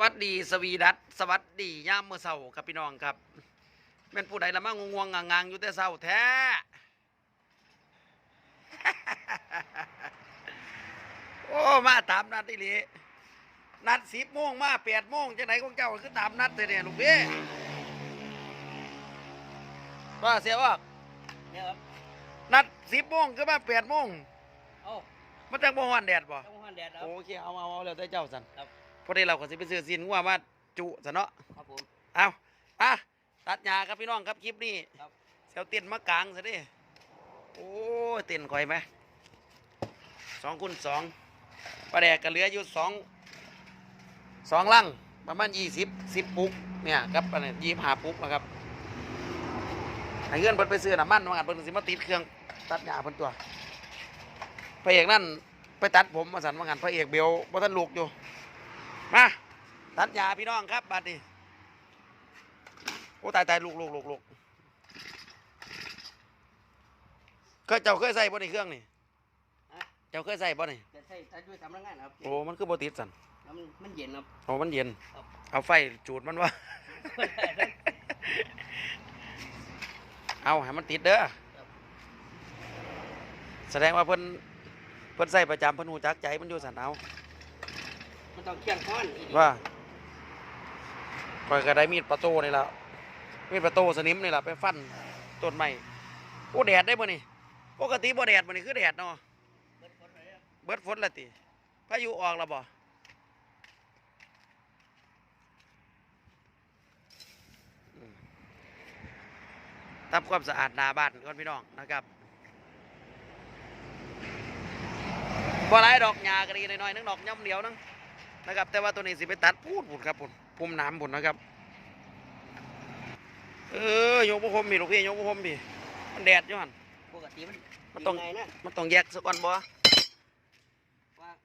วัสดีสวีดัตสวัสดีย่ามเมื่อเช้าครับพี่น้องครับแม่นผู้ใดละมั่งงวงๆงางอยู่แต่เช้าแท้โอ้มาตามนัดอีหลีนัดสิบโมงมาแปดโมงจังไหนของเจ้าคือตามนัดเลยเนี่ยลูกพี่ว่าเสียว่าเนี่ยครับนัดสิบโมงคือมาแปดโมงเอ้ามันจังบ่ฮ้อนแดดบ่ต้องหันแดดครับโอเคเอาเอาเอาแล้วแต่เจ้าสันครับ พอดีเราก็สิไปซื้อสินว่ามาจุซะเนาะครับผม เอาอะตัดหญ้าครับพี่น้องครับคลิปนี้ครับเสียวเต้นมากลางซะดิโอ้ยเต้นข่อยไหมสองคูณสองปลาแดกก็เหลืออยู่สองสองลังประมาณยี่สิบสิบปุ๊กเนี่ยครับอันนี้ยี่ห้าปุ๊กนะครับให้เงินเพิ่นไปซื้อน้ำมันว่างันเพิ่นสิมาติดเครื่องตัดหญ้าเพิ่นตัวพระเอกนั่นไปตัดผมมาสั่นว่างันพระเอกเบลบ่ทันลูกอยู่ มาตัดหญ้าพี่น้องครับบัดนี้โอ้ตายตายลูกลูกลูกลูกเคยเจ้าเคยใส่บ่ในเครื่องนี่เจ้าเคยใส่บ่นี่จะใช้ตัดด้วยสำนักงานครับโอ้มันคือบ่ติดสันแล้วมันมันเย็นครับโอ้มันเย็น ครับเอาไฟจูดมันวะเอาให้มันติดเด้อแสดงว่าเพิ่นเพิ่นใส่ประจำเพิ่นหูจักใจมันอยู่สันเอา มันต้องเคี่ยงค้อนอีกว่าข่อยก็ได้มีดประตูนี่ละมีดประตูสนิมนี่ละไปฟันต้นไม้โอ้แดดได้บ่นี่ปกติบ่แดดบ่นี่คือแดดเนาะเบิดคนเลยครับเบิดฝนละติพายุออกล้วบ่ทำความสะอาดนาบ้านก่อนพี่น้องนะครับบ่หลายดอกหญ้าก็ดีน่อยๆนึงดอกย่อมเดียวนึง นะครับ แต่ว่าตัวนี้สิไปตัดพูดพุ่นครับพุ่นพุ่มน้ำพุ่นนะครับ เออยกบุคมพี่ลูกพี่ยกบุคมพี่มันแดดอยู่หันปกติมันมันต้องยังไงนะมันต้องแยกสักก่อนบ่ว่า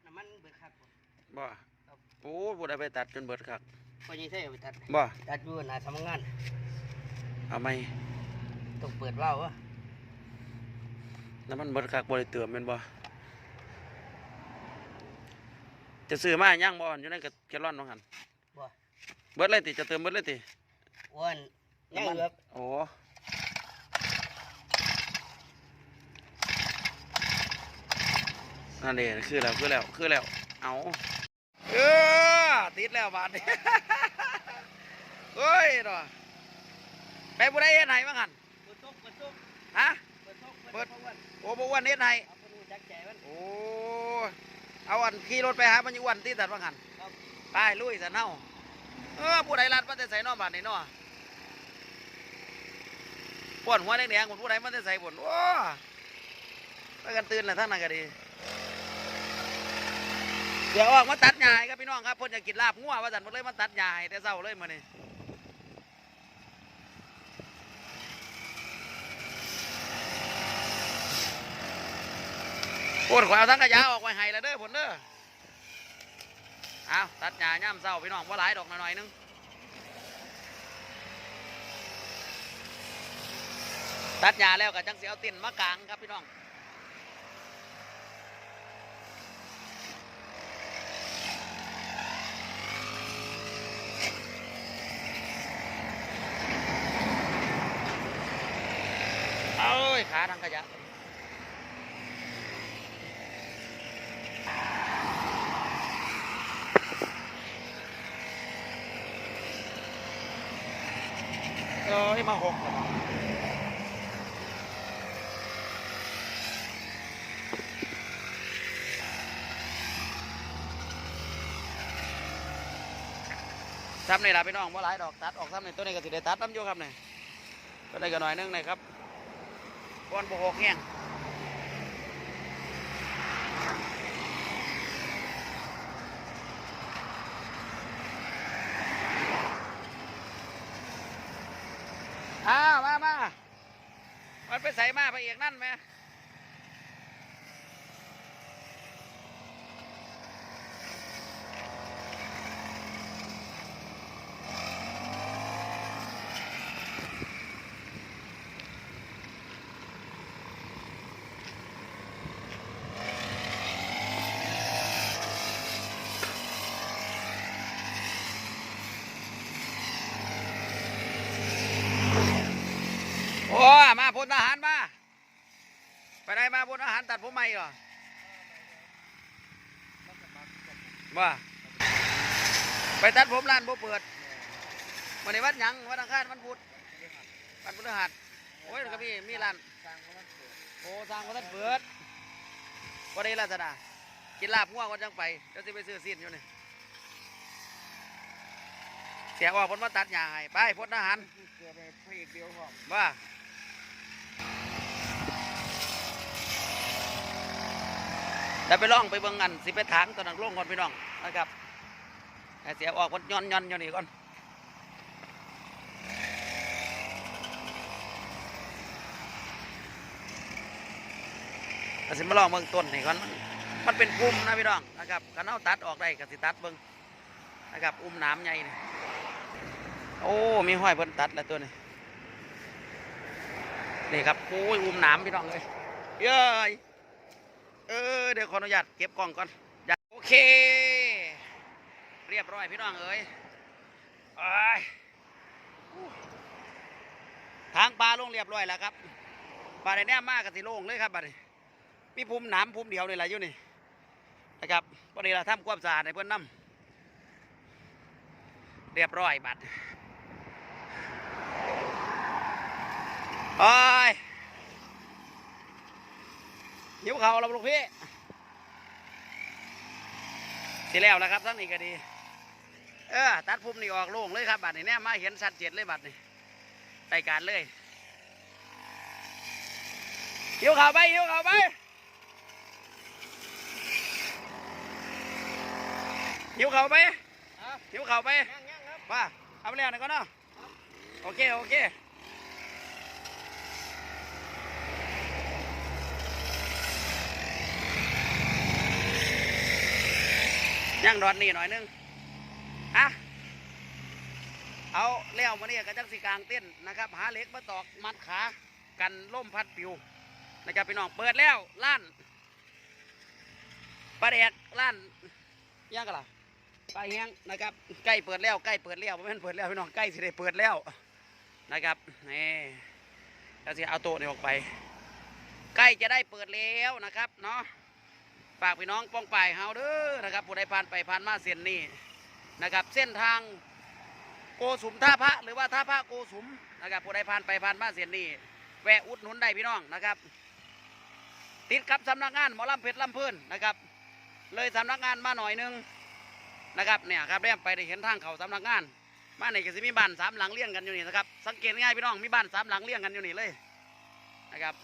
น้ำมันเบิดครับผมบ่โอ้ผู้ใดไปตัดจนเบิดครับพอยี่เท่ไปตัดบ่ตัดอยู่หน้าสำนักงานเอาไหมต้องเปิดว่าววะแล้วมันเบิดคักบ่ได้เติมแม่นบ่ จะซื้อมาย่างบ่อยู่ในกระแกลลอนว่าหั่นบ่ เบิดเลยติจะเติมเบิดเลยติอ้วนยังอยู่ครับโอ้นั่นเด้คือแล้วคือแล้วคือแล้วเอาเออติดแล้วบาดนี้ เฮ้ยดอกไปบ่ได้เฮ็ดให้ว่าหั่นเปิดซุกเปิดซุกฮะ เปิดซุกเปิดพราะว่าโอ้บ่อ้วนเฮ็ดให้เอาคนรู้จักใจมันโอ้ เอาอันขี่รถไปหามันอยู่วันที่ตัดว่างันครับไปลุยสันเฮาเออผู้ใดรัดมันจะใส่นอกบาทนี่เนาะปวดหัวแดงๆคนผู้ใดมันจะใส่ปวดโอ้ไปกันตื่นแหละทั้งนั้นก็ดี เดี๋ยวออกมาตัดหญ้าให้ครับพี่น้องครับเพิ่นอยากกินลาบงัวว่าสันเพิ่นเลยมาตัดหญ้าให้แต่เช้าเลยมื้อนี้ป วดขวเอาทั้งกระยาออกไว้ให้แล้วเด้อผลเด้อเอาตัดหญ้าย่ำเช้าพี่น้องว่าหลายดอกหน่อยนึงตัดหญ้าแล้วก็จังสิเอาตินมากางครับพี่น้องเอ้ยขาทางขยะ เอ้มาหกแล้วซ้ำนี่ล่ะพี่น้องว่าหลายดอกตัดออกซ้ำนี่ตัวนี้ก็สิได้ตัดน้ำโยครับเนี่ยตัวนี้ก็หน่อยนึงนะครับก้อนบหกเงี้ยงอ้าวมามา มันไปใส่มาพระเอกนั่นไหม ลทหารมา ไปไหนมาพลทหารตัดผมใหม่เหรอว่าไปตัดผมร้านบ่เปิดวันนี้วัดหยังวัดอังคารวันพุธวันพฤหัสโอ้ยมันก็มีมีร้านโอ้สร้างคนนั้นเปิดวันนี้ลักษณะกินลาบง่วงวันจังไปเดี๋ยวสิไปซื้อสิ้นอยู่นี่เสียออกผลมาตัดหญ้าให้ไปพลทหารเกิดไปพระเอกเดียวพร้อมว่า แล้วไปล่องไปเบิ่งกันสิไปถางตอนนั้นลงก่อนพี่น้องนะครับเสียออกคนย้อนย้อนยู่นี่ก่อนสิมาลองเบิ่งต้นนี่ก่อนมันเป็นกลุ่มนะพี่น้องนะครับกันเอาตัดออกได้ก็สิตัดเบิ่งนะครับ อุ้มหน้ำใหญ่นี่โอ้ มีห้อยเพิ่นตัดแล้วตัวนี้นี่ครับโอ้ยอุ้มหน้ำพี่น้องเลยเย้ย เออเดี๋ยวขออนุญาตเก็บกล้องก่อนโอเค เรียบร้อยพี่น้องเอ้ยอ้ายอู้ทางปลาลงเรียบร้อยแล้วครับปลาในแน่มากกับสิโล่งเลยครับบัดนี้มีภูมิหน้ำภูมิเดียวนี่แหละอยู่นี่นะครับพอดีเราทำความสะอาดในเพื่อนน้ำเรียบร้อยบัดโอ้ย หิวเขาวแล้วลูกพี่สิแล้วแล้วครับทั้งนี้ก็ดี เออตัดพุ่มนี่ออกโล่งเลยครับบัดนี้เนี่ยมาเห็นชัดเจนเลยบัดนี้ไปการเลยหิวเขาวไปหิวเขาวไปหิวเขาวไปอะหิวเขาวไปย่างย่างครับว่าเอาไปแล้วนะก็เนาะโอเคโอเค ย่างดอนนี่หน่อยนึงอะเอาเลี้ยวมาเนี่ยกระจังสีกลางเต้นนะครับ หาเหล็กมาตอกมัดขา กันล่มพัดปิวนะครับพี่น้องเปิดแล้วล้านปลาแดกล้านย่างกันล่ะปลาแห้งนะครับใกล้เปิดแล้วใกล้เปิดแล้วไม่นเปิดแล้วพี่น้องใกล้สิได้เปิดแล้วนะครับนี่แล้วสิเอาโต๊ะนี่ออกไป ใกล้จะได้เปิดแล้วนะครับเนาะ ฝากพี่น้องป้องป่ายเฮาเด้อนะครับผู้ใดผ่านไปผ่านมาเส้นนี้นะครับ เส้นทางโกสุมท่าพระหรือว่าท่าพระโกสุมนะครับผู้ใดผ่านไปผ่านมาเส้นนี้แวะอุดหนุนได้พี่น้องนะครับ ติดกับสำนักงานหมอลำเพชรลำเพื่นนะครับ เลยสำนักงานมาหน่อยหนึงนะครับเนี่ยครับเรียไปได้เห็นทางเขาสำนักงานมาในก็สิมีบ้านสามหลังเลี้ยงกันอยู่นี่นะครับสังเกตง่ายพี่น้องมีบ้านสามหลังเลี้ยงกันอยู่นี่เลยนะครับ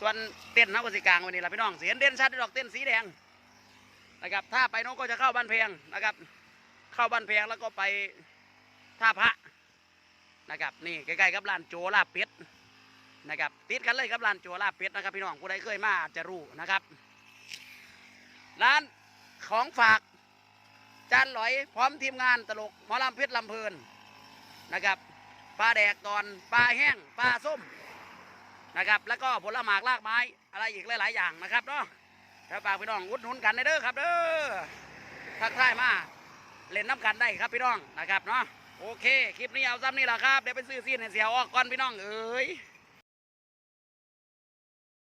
ส่วนเต้นท์เขาก็สิกลางวันนี้ละพี่น้องเสียนเด่นชัดดอกเต้นสีแดงนะครับ ถ้าไปน้องก็จะเข้าบ้านเพียงนะครับ เข้าบ้านเพียงแล้วก็ไปท่าพระนะครับนี่ใกล้ๆกับร้านโจลาเป็ดนะครับติดกันเลยกับร้านโจลาเป็ดนะครับ พี่น้องผู้ใดเคยมาอาจจะรู้นะครับร้านของฝากจานหลอยพร้อมทีมงานตลกหมอลำเพชรลำเพลินนะครับปลาแดกตอนปลาแห้งปลาส้ม นะครับ แล้วก็ผลหมากรากไม้อะไรอีกหลายๆ อย่างนะครับเนาะแล้วฝากพี่น้องอุดหนุนกันเด้อครับเด้อทักทายมาเล่นน้ำกันได้ครับพี่น้องนะครับเนาะโอเค คลิปนี้เอาซ้ำนี่แหละครับ เดี๋ยวไปซื้อซีนเสียออกก่อนพี่น้องเอ้ย